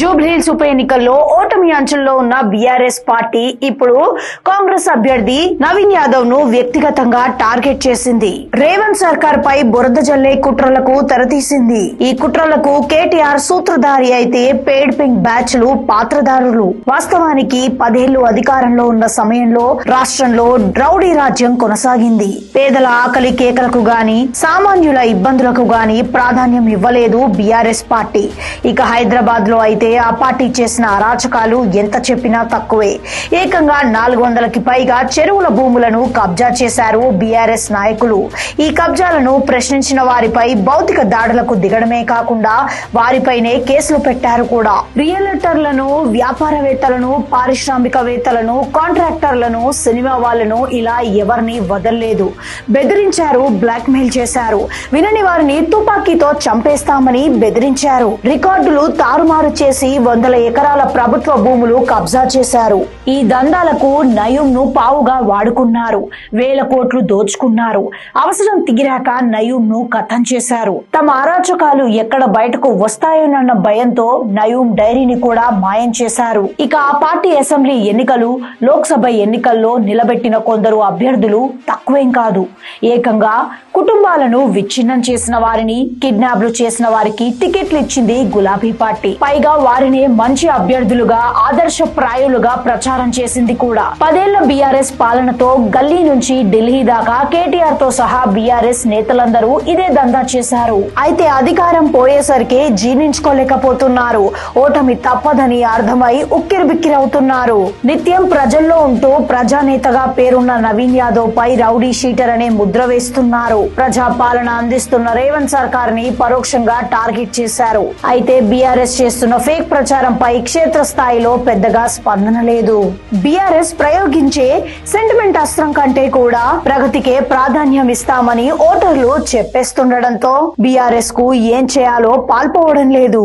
జూబ్లీహిల్స్ ఉప ఎన్నికల్లో ఓటమి అంచుల్లో ఉన్న బీఆర్ఎస్ పార్టీ ఇప్పుడు కాంగ్రెస్ అభ్యర్థి నవీన్ యాదవ్ను వ్యక్తిగతంగా టార్గెట్ చేసింది. రేవంత్ సర్కార్ పై బురద జల్లే కుట్రలకు తెరతీసింది. ఈ కుట్రలకు కేటీఆర్ సూత్రధారి అయితే పేడ్ పింక్ బ్యాచ్లు పాత్రధారులు వాస్తవానికి పదేళ్ళు అధికారంలో ఉన్న సమయంలో రాష్ట్రంలో డ్రౌడీ రాజ్యం కొనసాగింది. పేదల ఆకలి కేకలకు గాని సామాన్యుల ఇబ్బందులకు గాని ప్రాధాన్యం ఇవ్వలేదు బీఆర్ఎస్ పార్టీ. ఇక హైదరాబాద్లో అయితే ఆ పార్టీ చేసిన అరాచకాలు ఎంత చెప్పినా తక్కువే. ఏకంగా నాలుగు వందలకి పైగా చెరువుల భూములను కబ్జా చేశారు బీఆర్ఎస్ నాయకులు. ఈ కబ్జాలను ప్రశ్నించిన వారిపై భౌతిక దాడులకు దిగడమే కాకుండా వారిపైనే కేసులు పెట్టారు కూడా. రియల్టర్లను వ్యాపారవేత్తలను పారిశ్రామికవేత్తలను కాంట్రాక్టర్లను సినిమా వాళ్ళను ఇలా ఎవరిని వదల్లేదు. బెదిరించారు బ్లాక్ మెయిల్ చేశారు. వినని వారిని తుపాకీతో చంపేస్తామని బెదిరించారు. రికార్డులు తారుమారు చేసి వందల ఎకరాల ప్రభుత్వ భూములు కబ్జా చేశారు. ఈ దందాలకు నయం ను పావుగా వాడుకున్నారు. వేల కోట్లు దోచుకున్నారు. అవసరం తిగిరాక నయూం ను కథం చేశారు. తమ అరాచకాలు ఎక్కడ బయటకు వస్తాయోనన్న భయంతో నయూం డైరీని కూడా మాయం చేశారు. ఇక ఆ పార్టీ అసెంబ్లీ ఎన్నికలు లోక్సభ ఎన్నికల్లో నిలబెట్టిన కొందరు అభ్యర్థులు తక్కువేం కాదు. ఏకంగా కుటుంబాలను విచ్ఛిన్నం చేసిన వారిని కిడ్నాప్లు చేసిన వారికి టికెట్లు ఇచ్చింది గులాబీ పార్టీ. పైగా వారిని మంచి అభ్యర్థులుగా ఆదర్శప్రాయులుగా ప్రచారం చేసింది కూడా. పదేళ్ళ బీఆర్ఎస్ పాలనతో గల్లీ నుంచి ఢిల్లీ దాకా కేటీఆర్తో సహా బీఆర్ఎస్ నేతలందరూ ఇదే దందా చేశారు. అయితే అధికారం పోయేసరికి జీర్ణించుకోలేకపోతున్నారు. ఓటమి తప్పదని అర్థమై ఉక్కిరిబిక్కిరవుతున్నారు. నిత్యం ప్రజల్లో ఉంటూ ప్రజానేతగా పేరున్న నవీన్ యాదవ్ పై రౌడీ షీటర్ అనే ముద్ర వేస్తున్నారు. ప్రజా పాలన అందిస్తున్న రేవంత్ సర్కార్ని పరోక్షంగా టార్గెట్ చేశారు. అయితే బీఆర్ఎస్ చేస్తున్న ఫేక్ ప్రచారంపై క్షేత్ర స్థాయిలో పెద్దగా స్పందన లేదు. బీఆర్ఎస్ ప్రయోగించే సెంటిమెంట్ అస్త్రం కంటే కూడా ప్రగతికే ప్రాధాన్యం ఇస్తామని ఓటర్లు చెప్పేస్తుండటంతో బీఆర్ఎస్కు ఏం చేయాలో పాల్పోవడం లేదు.